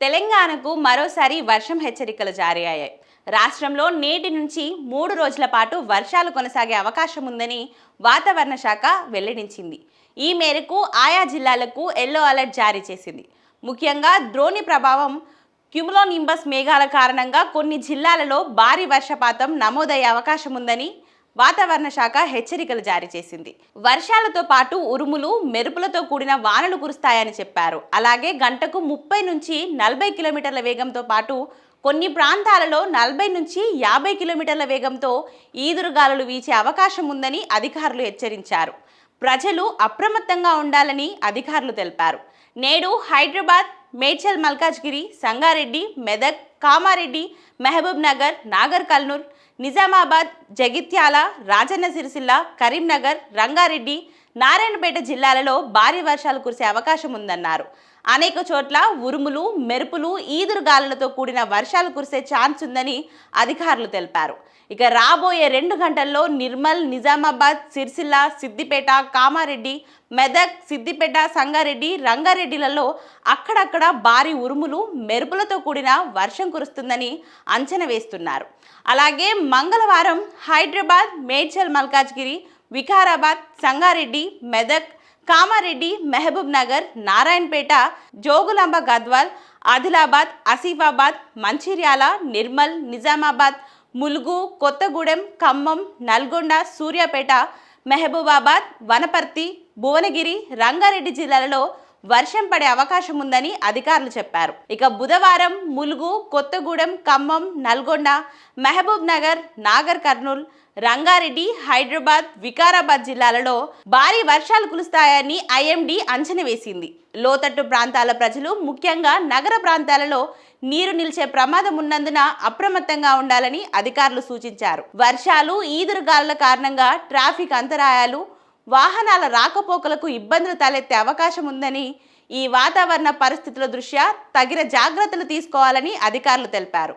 తెలంగాణకు మరోసారి వర్షం హెచ్చరికలు జారీ అయ్యాయి. రాష్ట్రంలో నేటి నుంచి మూడు రోజుల పాటు వర్షాలు కొనసాగే అవకాశం ఉందని వాతావరణ శాఖ వెల్లడించింది. ఈ మేరకు ఆయా జిల్లాలకు ఎల్లో అలర్ట్ జారీ చేసింది. ముఖ్యంగా ద్రోణి ప్రభావం క్యుములోనింబస్ మేఘాల కారణంగా కొన్ని జిల్లాలలో భారీ వర్షపాతం నమోదయ్యే అవకాశం ఉందని వాతావరణ శాఖ హెచ్చరికలు జారీ చేసింది. వర్షాలతో పాటు ఉరుములు మెరుపులతో కూడిన వానలు కురుస్తాయని చెప్పారు. అలాగే గంటకు ముప్పై నుంచి నలభై కిలోమీటర్ల వేగంతో పాటు కొన్ని ప్రాంతాలలో నలభై నుంచి యాభై కిలోమీటర్ల వేగంతో ఈదురుగాలులు వీచే అవకాశం ఉందని అధికారులు హెచ్చరించారు. ప్రజలు అప్రమత్తంగా ఉండాలని అధికారులు తెలిపారు. నేడు హైదరాబాద్ మేడ్చల్ మల్కాజ్గిరి సంగారెడ్డి మెదక్ కామారెడ్డి మహబూబ్ నగర్ నాగర్ కల్నూర్ నిజామాబాద్ జగిత్యాల రాజన్న సిరిసిల్ల కరీంనగర్ రంగారెడ్డి నారాయణపేట జిల్లాలలో భారీ వర్షాలు కురిసే అవకాశం ఉందన్నారు. అనేక చోట్ల ఉరుములు మెరుపులు ఈదురుగాలులతో కూడిన వర్షాలు కురిసే ఛాన్స్ ఉందని అధికారులు తెలిపారు. ఇక రాబోయే రెండు గంటల్లో నిర్మల్ నిజామాబాద్ సిరిసిల్ల సిద్దిపేట కామారెడ్డి మెదక్ సిద్దిపేట సంగారెడ్డి రంగారెడ్డిలలో అక్కడక్కడ భారీ ఉరుములు మెరుపులతో కూడిన వర్షం కురుస్తుందని అంచనా వేస్తున్నారు. అలాగే మంగళవారం హైదరాబాద్ మేడ్చల్ మల్కాజ్గిరి వికారాబాద్ సంగారెడ్డి మెదక్ కామారెడ్డి మహబూబ్ నగర్ నారాయణపేట జోగులాంబ గద్వాల్ ఆదిలాబాద్ ఆసిఫాబాద్ మంచిర్యాల నిర్మల్ నిజామాబాద్ ములుగు కొత్తగూడెం ఖమ్మం నల్గొండ సూర్యాపేట మెహబూబాబాద్ వనపర్తి భువనగిరి రంగారెడ్డి జిల్లాలలో వర్షం పడే అవకాశం ఉందని అధికారులు చెప్పారు. ఇక బుధవారం ములుగు కొత్తగూడెం ఖమ్మం నల్గొండ మహబూబ్ నగర్ నాగర్ కర్నూల్ రంగారెడ్డి హైదరాబాద్ వికారాబాద్ జిల్లాలలో భారీ వర్షాలు కురుస్తాయని ఐఎండీ అంచనా వేసింది. లోతట్టు ప్రాంతాల ప్రజలు ముఖ్యంగా నగర ప్రాంతాలలో నీరు నిలిచే ప్రమాదం ఉన్నందున అప్రమత్తంగా ఉండాలని అధికారులు సూచించారు. వర్షాలు ఈదురుగాలుల కారణంగా ట్రాఫిక్ అంతరాయాలు వాహనాల రాకపోకలకు ఇబ్బందులు తలెత్తే అవకాశం ఉందని ఈ వాతావరణ పరిస్థితుల దృష్ట్యా తగిన జాగ్రత్తలు తీసుకోవాలని అధికారులు తెలిపారు.